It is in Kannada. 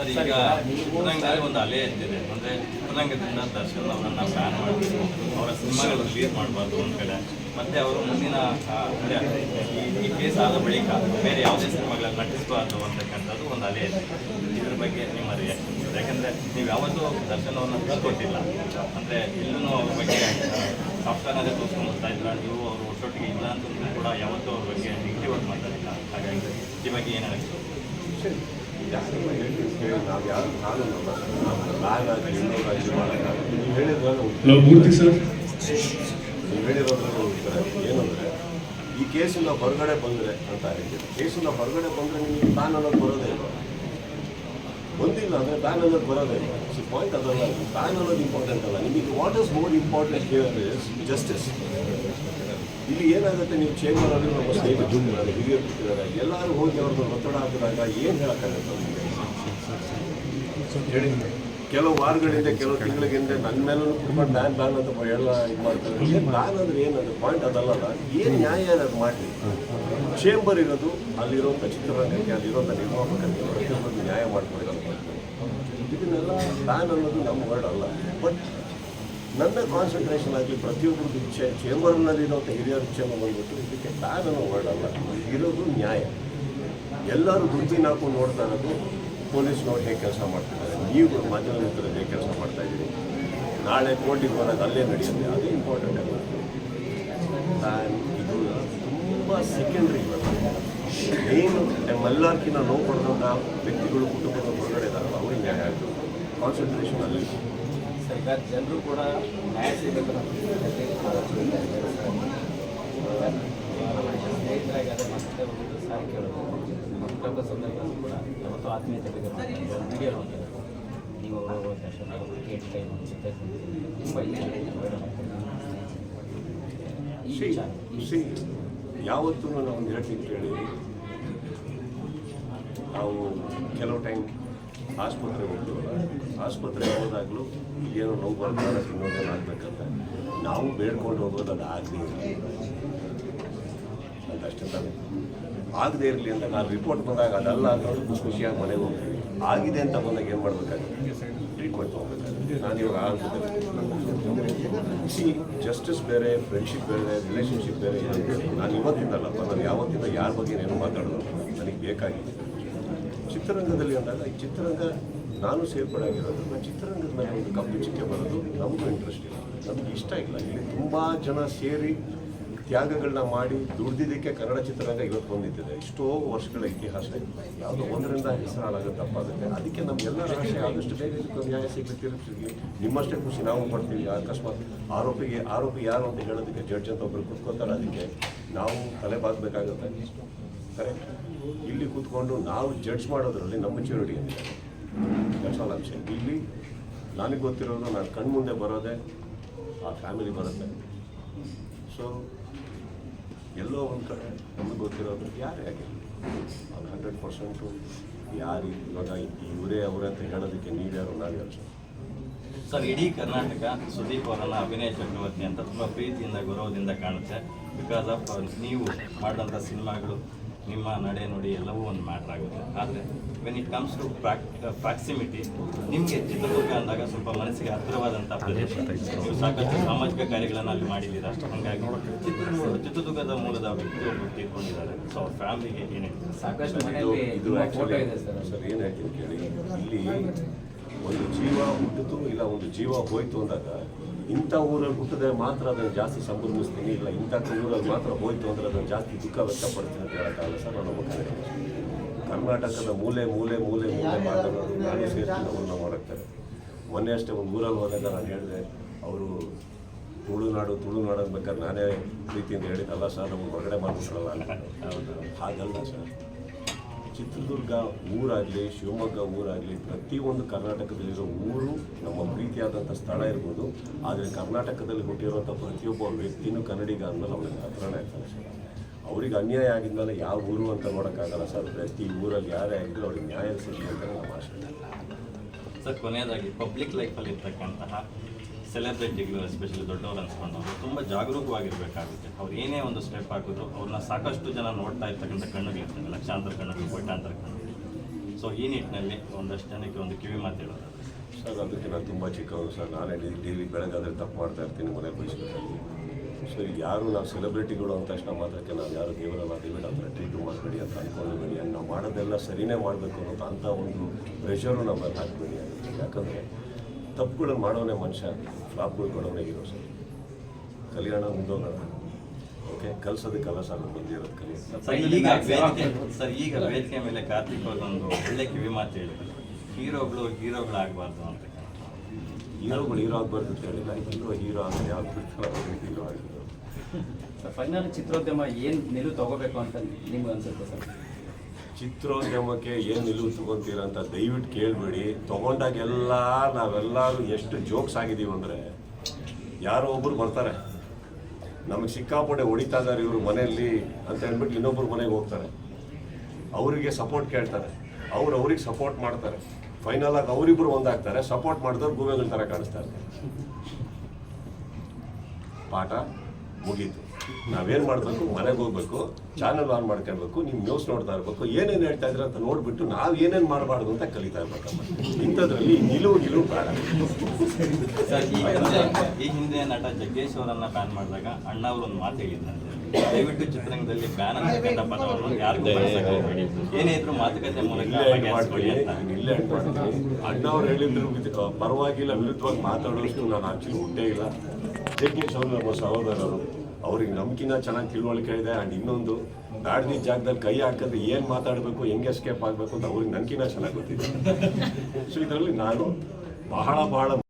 ಸರ್, ಈಗ ಚಿತ್ರರಂಗದಲ್ಲಿ ಒಂದು ಅಲೆ ಎದ್ದಿದೆ ಅಂದರೆ ಚಿತ್ರರಂಗದಿಂದ ದರ್ಶನ್ ಅವರನ್ನ ಬ್ಯಾನ್ ಮಾಡಬೇಕು ಅವರ ಸಿನಿಮಾಗಳು ರಿಲೀಸ್ ಮಾಡಬಾರ್ದು ಒಂದು ಕಡೆ. ಮತ್ತೆ ಅವರು ಮುಂದಿನ ಅಂದರೆ ಈ- ಕೇಸ್ ಆದ ಬಳಿಕ ಬೇರೆ ಯಾವುದೇ ಸಿನಿಮಾಗಳನ್ನು ನಟಿಸಬಾರ್ದು ಅಂತಕ್ಕಂಥದ್ದು ಒಂದು ಅಲೆ ಇದೆ ಇದ್ರ ಬಗ್ಗೆ ನಿಮ್ಮ ರಿಯಾಕ್ಷನ್ ಯಾಕಂದ್ರೆ ನೀವು ಯಾವತ್ತೂ ದರ್ಶನ್ ಅವ್ರನ್ನ ಬಿಟ್ಕೊಟ್ಟಿಲ್ಲ. ಅಂದರೆ ಎಲ್ಲೂ ಅವ್ರ ಬಗ್ಗೆ ಸಾಫ್ಟ್ವೇರ್ನಲ್ಲೇ ತೋರಿಸ್ಕೊಂಡು ಬರ್ತಾ ಇದ್ರ? ನೀವು ಅವರು ಒಟ್ಟೊಟ್ಟಿಗೆ ಇಲ್ಲ ಅಂತಂದ್ರೂ ಕೂಡ ಯಾವತ್ತೂ ಅವ್ರ ಬಗ್ಗೆ ನೆಗೆಟಿವ್ ಮಾತಾಡಿಲ್ಲ. ಹಾಗಾಗಿ ಈ ಬಗ್ಗೆ ಏನು ನಾನು ನೀವು ಮೂರ್ತಿ ಸರ್ ನೀವು ಈ ಕೇಸಿಂದ ಹೊರಗಡೆ ಬಂದರೆ ಅಂತ ಹೇಳಿದ್ರೆ. ಕೇಸಿಂದ ಹೊರಗಡೆ ಬಂದರೆ ನಿಮಗೆ ಬ್ಯಾನ್ ಅನ್ನೋದು ಬರೋದೇ ಇಲ್ಲ. ಬಂದಿಲ್ಲ ಅಂದರೆ ಬ್ಯಾನ್ ಅನ್ನೋದು ಬರೋದೇ ಇಲ್ಲ. ಸೊ ಪಾಯಿಂಟ್ ಅದಲ್ಲ. ಬ್ಯಾನ್ ಅನ್ನೋದು ಇಂಪಾರ್ಟೆಂಟ್ ಅಲ್ಲ. ನಿಮಗೆ what is more important here is justice ಇಲ್ಲಿ ಏನಾಗುತ್ತೆ ನೀವು ಚೇಂಬರ್ ಅಲ್ಲಿ ನಮ್ಮ ಸ್ನೇಹಿತರು ನಾನು ಹಿರಿಯರು ಬಿಟ್ಟಿದ್ದಾರೆ ಎಲ್ಲರೂ ಹೋಗಿ ಅವ್ರದ್ದು ಒತ್ತಡ ಹಾಕಿದಾಗ ಏನು ಹೇಳೋಕ್ಕಾಗುತ್ತೆ ಹೇಳಿ. ಕೆಲವು ವಾರಗಳಿಂದ ಕೆಲವು ತಿಂಗಳಿಗಿಂದ ನನ್ನ ಮೇಲೂ ತುಂಬ ಬ್ಯಾನ್ ಬ್ಯಾನ್ ಅಂತ ಎಲ್ಲ ಇದು ಮಾಡ್ತಾರೆ. ಏನು ಬ್ಯಾನ್ ಅಂದ್ರೆ ಏನದು ಪಾಯಿಂಟ್ ಅದಲ್ಲ ಏನು ನ್ಯಾಯ ಅದು ಮಾಡಿ ಚೇಂಬರ್ ಇರೋದು ಅಲ್ಲಿರೋ ಚಿತ್ರರಂಗಕ್ಕೆ ಅಲ್ಲಿರೋಂಥ ನಿರ್ಮಾಪಕರಿಗೆ ಪ್ರತಿಯೊಂದು ನ್ಯಾಯ ಮಾಡ್ಕೊಡೋದು ಇದನ್ನೆಲ್ಲ ಬ್ಯಾನ್ ಅನ್ನೋದು ನಮ್ಮ ವರ್ಡ್ ಅಲ್ಲ. ಬಟ್ ನನ್ನ ಕಾನ್ಸಂಟ್ರೇಷನ್ ಆಗಲಿ ಪ್ರತಿಯೊಬ್ಬರದ್ದು ಇಚ್ಛೆ ಚೇಂಬರ್ನಲ್ಲಿ ಇರೋಂಥ ಹಿರಿಯರ ಇಚ್ಛೆನ ಬಂದ್ಬಿಟ್ಟು ಇದಕ್ಕೆ ಬ್ಯಾನ್ ಹೊರಡಲ್ಲ ಇರೋದು ನ್ಯಾಯ. ಎಲ್ಲರೂ ದುಡ್ಡಿನ ಹಾಕೊಂಡು ನೋಡ್ತಾ ಇರೋದು ಪೊಲೀಸ್ನವ್ರು ಹೇಗೆ ಕೆಲಸ ಮಾಡ್ತಿದ್ದಾರೆ. ನೀವು ಮಾಧ್ಯಮದ ಹೇಗೆ ಕೆಲಸ ಮಾಡ್ತಾ ಇದ್ದೀರಿ? ನಾಳೆ ಕೋರ್ಟಿಗೆ ಬರೋದು ಅಲ್ಲೇ ನಡೆಯುತ್ತೆ. ಅದು ಇಂಪಾರ್ಟೆಂಟ್ ಅಲ್ಲ. ಇದು ತುಂಬ ಸೆಕೆಂಡ್ರಿ ಏನು ನಮ್ಮೆಲ್ಲರ್ಕಿಂತ ನೋವು ಪಡೆದಂಥ ವ್ಯಕ್ತಿಗಳು ಕುಟುಂಬದ ಹೊರಗಡೆ ಇದ್ದಾರಲ್ಲ, ಅವ್ರಿಗೆ ನ್ಯಾಯ ಆಗಬೇಕು. ಕಾನ್ಸಂಟ್ರೇಷನ್ ಅಲ್ಲಿ ಸರ್ ಈಗ ಜನರು ಕೂಡ ನ್ಯಾಯ ಸಿಗಬೇಕು ಸ್ನೇಹಿತರಾಗಿ ಅದೇ ಮತ್ತೆ ಒಂದು ಸಾರಿ ಕೇಳೋದು. ಮಕ್ಕಳ ಸಂದರ್ಭದಲ್ಲೂ ಕೂಡ ಯಾವತ್ತೂ ಆತ್ಮೀಯತೆ ಬಗ್ಗೆ ನೀವು ದರ್ಶನ ಕೇಟ್ ಕೈ ಜೊತೆ ತುಂಬ ಯಾವತ್ತೂ ನಾವು ಒಂದು ಹೇಳ್ತೀನಿ ಕೇಳಿ. ನಾವು ಕೆಲವು ಟೈಮ್ ಆಸ್ಪತ್ರೆಗೆ ಹೋಗ್ತೀವಲ್ಲ ಆಸ್ಪತ್ರೆಗೆ ಹೋದಾಗಲೂ ಏನೋ ನೋವು ಬರ್ತಾರೆ ಇನ್ನೊಂದೇನು ಆಗ್ಬೇಕಂತ ನಾವು ಬೇಡ್ಕೊಂಡು ಹೋಗೋದು ಅದು ಆಗಲಿ ಅಂತ ಅಷ್ಟೇ ತಾನೆ. ಆಗದೆ ಇರಲಿ ಅಂತ ನಾನು ರಿಪೋರ್ಟ್ ಬಂದಾಗ ಅದಲ್ಲ ಅನ್ನೋದು ಖುಷಿ ಖುಷಿಯಾಗಿ ಮನೆಗೆ ಹೋಗ್ತೀವಿ ಆಗಿದೆ ಅಂತ ಬಂದಾಗ ಏನು ಮಾಡಬೇಕಾಗುತ್ತೆ? ಟ್ರೀಟ್ಮೆಂಟ್ ತೊಗೊಬೇಕಾಗುತ್ತೆ. ನಾನು ಇವಾಗ ಆಗ್ತದೆ ಸಿ ಜಸ್ಟಿಸ್ ಬೇರೆ ಫ್ರೆಂಡ್ಶಿಪ್ ಬೇರೆ ರಿಲೇಷನ್ಶಿಪ್ ಬೇರೆ ನಾನು ಇವತ್ತಿಂದಲ್ಲಪ್ಪ ನಾನು ಯಾವತ್ತಿಂದ ಯಾರ ಬಗ್ಗೆ ಏನು ಮಾತಾಡೋದು ನನಗೆ ಬೇಕಾಗಿದೆ. ಚಿತ್ರರಂಗದಲ್ಲಿ ಅಂದಾಗ, ಈ ಚಿತ್ರರಂಗ ನಾನು ಸೇರ್ಪಡೆ ಆಗಿರೋದು ನಾನು ಚಿತ್ರರಂಗದ ಮೇಲೆ ಒಂದು ಕಪ್ಪು ಚಿಕ್ಕೆ ಬರೋದು ನಮಗೂ ಇಂಟ್ರೆಸ್ಟ್ ಇಲ್ಲ. ನಮಗೆ ಇಷ್ಟ ಇಲ್ಲ. ಇಲ್ಲಿ ತುಂಬ ಜನ ಸೇರಿ ತ್ಯಾಗಗಳನ್ನ ಮಾಡಿ ದುಡ್ದಿದ್ದಕ್ಕೆ ಕನ್ನಡ ಚಿತ್ರರಂಗ ಇವತ್ತು ಬಂದಿದ್ದಿದೆ. ಎಷ್ಟೋ ವರ್ಷಗಳ ಇತಿಹಾಸ ಯಾವುದೋ ಒಂದರಿಂದ ಹೆಸರಾಳಾಗ ತಪ್ಪಾಗುತ್ತೆ ಅದಕ್ಕೆ ನಮಗೆಲ್ಲ ರಾಷ್ಟ್ರ ಆದಷ್ಟು ಬೇಗ ನ್ಯಾಯ ಸಿಗಲಿಕ್ಕೆ ನಿಮ್ಮಷ್ಟೇ ಖುಷಿ, ನಾವು ಪಡ್ತೀವಿ. ಅಕಸ್ಮಾತ್ ಆರೋಪಿಗೆ, ಆರೋಪಿ ಯಾರು ಅಂತ ಹೇಳೋದಕ್ಕೆ ಜಡ್ಜ್ ಅಂತ ಒಬ್ಬರು ಕುತ್ಕೋತಾರೆ ಅದಕ್ಕೆ ನಾವು ತಲೆ ಬಾಗಬೇಕಾಗುತ್ತೆ. ಕರೆಕ್ಟ್. ಇಲ್ಲಿ ಕೂತ್ಕೊಂಡು ನಾವು ಜಡ್ಜ್ ಮಾಡೋದ್ರಲ್ಲಿ ನಮ್ಮ ಮೆಚುರಿಟಿ ದಟ್ಸ್ ಆಲ್ ಅಂಶ ಇಲ್ಲಿ ನನಗೆ ಗೊತ್ತಿರೋದು ನಾನು ಕಣ್ಮುಂದೆ ಬರೋದೇ, ಆ ಫ್ಯಾಮಿಲಿ ಬರುತ್ತೆ. ಸೊ ಎಲ್ಲೋ ಒಂದು ಕಡೆ ನಮಗೆ ಗೊತ್ತಿರೋದು ಯಾರೇ ಆಗಿರಲಿ. ಅದು ಹಂಡ್ರೆಡ್ ಪರ್ಸೆಂಟು ಯಾರು ಇವಾಗ ಇವರೇ ಅವರೇ ಅಂತ ಹೇಳೋದಕ್ಕೆ ನೀವ್ಯಾರು ನಾನು ಯೋಚನೆ ಸರ್, ಇಡೀ ಕರ್ನಾಟಕ ಸುದೀಪ್ ಅವರನ್ನ ಅಭಿನಯ ಚಕ್ರವರ್ತಿ ಅಂತ ತುಂಬ ಪ್ರೀತಿಯಿಂದ, ಗೌರವದಿಂದ ಕಾಣುತ್ತೆ. ಬಿಕಾಸ್ ಆಫ್ ನೀವು ಮಾಡಿದಂಥ ಸಿನಿಮಾಗಳು ನಿಮ್ಮ ನಡೆ ನುಡಿ ಎಲ್ಲವೂ ಒಂದು ಮ್ಯಾಟ್ರ್ ಆಗುತ್ತೆ. ಆದರೆ when it comes to prox proximity ನಿಮಗೆ ಚಿತ್ರದುರ್ಗ ಅಂದಾಗ ಸ್ವಲ್ಪ ಮನಸ್ಸಿಗೆ ಹತ್ತಿರವಾದಂಥ ಪ್ರದೇಶ. ನೀವು ಸಾಕಷ್ಟು ಸಾಮಾಜಿಕ ಕಾರ್ಯಗಳನ್ನು ಅಲ್ಲಿ ಮಾಡಿದ್ದೀರಾ ಹಾಗಾಗಿ ಚಿತ್ರದುರ್ಗ ಚಿತ್ರದುರ್ಗದ ಮೂಲದ ವ್ಯಕ್ತಿ ಒಬ್ಬರು ತೀರ್ಕೊಂಡಿದ್ದಾರೆ. ಸೊ ಅವ್ರ ಫ್ಯಾಮಿಲಿಗೆ ಏನೇ ಸಾಕಷ್ಟು ಇದು ಮನೆಯಲ್ಲಿ ಇದು ಫೋಟೋ ಇದೆ ಸರ್ ಸರ್ ಏನು ಹೇಳ್ತೀನಿ ಕೇಳಿ. ಇಲ್ಲಿ ಒಂದು ಜೀವ ಹುಟ್ಟಿತು ಇಲ್ಲ ಒಂದು ಜೀವ ಹೋಯ್ತು ಅಂದಾಗ ಇಂಥ ಊರಲ್ಲಿ ಹುಟ್ಟಿದ್ರೆ ಮಾತ್ರ ಅದನ್ನು ಜಾಸ್ತಿ ಸಂಭ್ರಮಿಸ್ತೀನಿ, ಇಲ್ಲ ಇಂಥ ಊರಲ್ಲಿ ಮಾತ್ರ ಹೋಯ್ತು ಅಂದರೆ ಅದನ್ನು ಜಾಸ್ತಿ ದುಃಖ ವ್ಯಕ್ತಪಡ್ತೀನಿ ಅಂತ ಹೇಳೋಕ್ಕಾಗಲ್ಲ ಸರ್ ನಾನು ಕನ್ನಡಿಗ. ಕರ್ನಾಟಕದ ಮೂಲೆ ಮೂಲೆ ಮೂಲೆ ಮೂಲೆ ಮಾತನಾಡೋದು ನಾನು ಅವ್ರನ್ನ ಮಾಡೋಕ್ತಾರೆ ಮೊನ್ನೆ ಅಷ್ಟೇ ಒಂದು ಊರಲ್ಲಿ ಹೋದಾಗ ನಾನು ಹೇಳಿದೆ, ಅವರು ತುಳುನಾಡು ತುಳುನಾಡು ಬೇಕಾದ್ರೆ ನಾನೇ ಪ್ರೀತಿಯಿಂದ ಹೇಳಿದ್ದಲ್ಲ ಸರ್, ನಮ್ಗೆ ಹೊರಗಡೆ ಮಾಡ್ಬಿಟ್ರಲ್ಲ ಹಾಗಲ್ಲ ಸರ್. ಚಿತ್ರದುರ್ಗ ಊರಾಗಲಿ, ಶಿವಮೊಗ್ಗ ಊರಾಗಲಿ, ಪ್ರತಿಯೊಂದು ಕರ್ನಾಟಕದಲ್ಲಿರೋ ಊರು ನಮ್ಮ ಪ್ರೀತಿಯಾದಂಥ ಸ್ಥಳ ಇರ್ಬೋದು. ಆದರೆ ಕರ್ನಾಟಕದಲ್ಲಿ ಹುಟ್ಟಿರುವಂಥ ಪ್ರತಿಯೊಬ್ಬ ವ್ಯಕ್ತಿನೂ ಕನ್ನಡಿಗ ಅಂದಮೇಲೆ ಅವ್ರಿಗೆ ಹತ್ರನೇ ಇರ್ತಾರೆ ಸರ್. ಅವ್ರಿಗೆ ಅನ್ಯಾಯ ಆಗಿದ್ಮೇಲೆ ಯಾವ ಊರು ಅಂತ ನೋಡೋಕ್ಕಾಗಲ್ಲ ಸರ್. ಪ್ರತಿ ಊರಲ್ಲಿ ಯಾರೇ ಆಗಿದ್ರು ಅವ್ರಿಗೆ ನ್ಯಾಯ ಸಿಗಲಿ ಅಂತ ನಮ್ಮ ಆಶೆ ಸರ್, ಕೊನೆಯದಾಗಿ ಪಬ್ಲಿಕ್ ಲೈಫಲ್ಲಿ ಇರ್ತಕ್ಕಂತಹ ಸೆಲೆಬ್ರಿಟಿಗಳು ಎಸ್ಪೆಷಲಿ ದೊಡ್ಡವರು ಅನ್ಸ್ಕೊಂಡವರು ತುಂಬ ಜಾಗರೂಕವಾಗಿರ್ಬೇಕಾಗುತ್ತೆ. ಅವ್ರು ಏನೇ ಒಂದು ಸ್ಟೆಪ್ ಹಾಕಿದ್ರು ಅವ್ರನ್ನ ಸಾಕಷ್ಟು ಜನ ನೋಡ್ತಾ ಇರ್ತಕ್ಕಂಥ ಕಣ್ಣುಗಳಿರ್ತವೆ ಲಕ್ಷಾಂತರ ಕಣ್ಣುಗಳು, ಕೋಟ್ಯಾಂತರ ಕಣ್ಣುಗಳು. ಸೊ ಈ ನಿಟ್ಟಿನಲ್ಲಿ ಒಂದಷ್ಟು ಜನಕ್ಕೆ ಒಂದು ಕಿವಿ ಮಾತು ಹೇಳೋದು. ಸರ್ ಅದಕ್ಕೆ ನಾನು ತುಂಬ ಚಿಕ್ಕವರು ಸರ್. ನಾನೇ ಡೈಲಿ ಬೆಳಗಾದರೆ ತಪ್ಪು ಮಾಡ್ತಾ ಇರ್ತೀನಿ ಮನೆ ಬಯಸ್ಬೇಕು ಸೊ ಯಾರು ನಾವು ಸೆಲೆಬ್ರಿಟಿಗಳು ಅಂದ ತಕ್ಷಣ ಮಾತ್ರಕ್ಕೆ ನಾವು ಯಾರು ದೇವರಲ್ಲ, ದೇವರ ಅಂತ ಟ್ರೀಟ್ ಮಾಡಬೇಡಿ ಅಂತ ಅಂದ್ಕೊಳ್ಳಬೇಡಿ and ನಾವು ಮಾಡೋದೆಲ್ಲ ಸರಿನೇ ಮಾಡಬೇಕು ಅನ್ನೋದು ಅಂಥ ಒಂದು ಪ್ರೆಷರು ನಮ್ಮಲ್ಲಿ ಹಾಕಬೇಡಿ ಯಾಕಂದರೆ ತಪ್ಪುಗಳನ್ನು ಮಾಡೋನೇ ಮನುಷ್ಯ ಫ್ಲಾಪ್ಗಳು ಕೊಡೋನೇ ಇರೋ ಸರ್. ಕಲ್ಯಾಣ ಮುಂದೋಗೋಣ ಓಕೆ ಕಲ್ಸೋದಕ್ಕೆಲ್ಲ ಸರ್ ನಾವು ಬಂದಿರೋದು ಕಲಿ. ಸರ್ ಈಗ ವೇದಿಕೆ ಸರ್ ಈಗ ವೇದಿಕೆ ಮೇಲೆ ಕಾರ್ತಿಕ್ ಅವ್ರು ಒಂದು ಒಳ್ಳೆ ಕಿವಿ ಮಾತು ಹೇಳಿದ್ರು. ಹೀರೋಗಳು ಹೀರೋಗಳಾಗಬಾರ್ದು ಅಂತ ಹೀರೋಗಳು ಹೀರೋ ಆಗಬಾರ್ದು ಅಂತ ಹೇಳಿಲ್ಲ. ಹೀರೋ ಹೀರೋ ಅಂತ ಯಾವ್ದು ಬಿಡ್ತಾರೆ ಹೀರೋ ಸರ್ ಫೈನಲ್ ಚಿತ್ರೋದ್ಯಮ ಏನು ನಿಲುವು ತಗೋಬೇಕು ಅಂತ ನಿಮ್ಗೆ ಅನ್ಸುತ್ತೆ ಸರ್? ಚಿತ್ರೋದ್ಯಮಕ್ಕೆ ಏನು ನಿಲುವು ತಗೊಂತೀರ ಅಂತ ದಯವಿಟ್ಟು ಕೇಳಬೇಡಿ. ತಗೊಂಡಾಗೆಲ್ಲ ನಾವೆಲ್ಲರೂ ಎಷ್ಟು ಜೋಕ್ಸ್ ಆಗಿದ್ದೀವಿ ಅಂದರೆ ಯಾರೋ ಒಬ್ಬರು ಬರ್ತಾರೆ. ನಮಗೆ ಸಿಕ್ಕಾಪಟ್ಟೆ ಹೊಡಿತಾ ಇದ್ದಾರೆ ಇವರು ಮನೆಯಲ್ಲಿ ಅಂತ ಹೇಳ್ಬಿಟ್ಟು ಇನ್ನೊಬ್ಬರು ಮನೆಗೆ ಹೋಗ್ತಾರೆ. ಅವರಿಗೆ ಸಪೋರ್ಟ್ ಕೇಳ್ತಾರೆ. ಅವ್ರು ಅವ್ರಿಗೆ ಸಪೋರ್ಟ್ ಮಾಡ್ತಾರೆ. ಫೈನಲ್ ಆಗಿ ಅವರಿಬ್ಬರು ಒಂದಾಗ್ತಾರೆ. ಸಪೋರ್ಟ್ ಮಾಡಿದವ್ರು ಗೂಬೆಗಳ ಥರ ಕಾಣಿಸ್ತಾರೆ ಪಾಠ ಮುಗೀತು. ನಾವೇನು ಮಾಡಬೇಕು? ಮನೆಗೆ ಹೋಗ್ಬೇಕು ಚಾನಲ್ ಆನ್ ಮಾಡ್ಕೊಳ್ಬೇಕು ನೀವು ನ್ಯೂಸ್ ನೋಡ್ತಾ ಇರಬೇಕು ಏನೇನು ಹೇಳ್ತಾ ಇದ್ರೆ ಅಂತ ನೋಡ್ಬಿಟ್ಟು ನಾವು ಏನೇನು ಮಾಡಬಾರ್ದು ಅಂತ ಕಲಿತಾ ಇರ್ಬೇಕಮ್ಮ ಇಂಥದ್ರಲ್ಲಿ ನಿಲುವು ನಿಲುವು ಬೇಡ. ಈ ಹಿಂದೆ ನಟ ಜಗ್ಗೇಶ್ ಅವರನ್ನ ಬ್ಯಾನ್ ಮಾಡಿದಾಗ ಅಣ್ಣ ಅವರು ಒಂದು ಮಾತು ಹೇಳಿದ್ದಂತೆ ದಯವಿಟ್ಟು ಚಿತ್ರರಂಗದಲ್ಲಿ ಬ್ಯಾನ್ ಅಂತ ಪದವನ್ನು ಯಾರಿಗೂ. ಏನೇ ಇದ್ರೂ ಮಾತುಕತೆ ಮೂಲಕ ಇಲ್ಲೇ ಅಣ್ಣ ಅವ್ರು ಹೇಳಿದ್ರು ಪರವಾಗಿಲ್ಲ ವಿರುದ್ಧವಾಗಿ ಮಾತಾಡೋಷ್ಟು ನಾನು ಆಕ್ಚುಲಿ ಹುಟ್ಟೇ ಇಲ್ಲ. ಜಗ್ಗೇಶ್ ಅವರು ನಮ್ಮ ಸಹೋದರರು. ಅವ್ರಿಗೆ ನಮ್ಕಿನ್ನ ಚೆನ್ನಾಗಿ ತಿಳುವಳಿಕೆ ಇದೆ ಅಂಡ್ ಇನ್ನೊಂದು ಬ್ಯಾಡ್ದಿ ಜಾಗದಲ್ಲಿ ಕೈ ಹಾಕಿದ್ರೆ ಏನು ಮಾತಾಡಬೇಕು, ಹೆಂಗೆ ಎಸ್ಕೇಪ್ ಆಗಬೇಕು ಅಂತ ಅವ್ರಿಗೆ ನನ್ಕಿನ್ನ ಚೆನ್ನಾಗಿ ಗೊತ್ತಿದೆ. ಸೊ ಇದರಲ್ಲಿ ನಾನು ಬಹಳ ಬಹಳ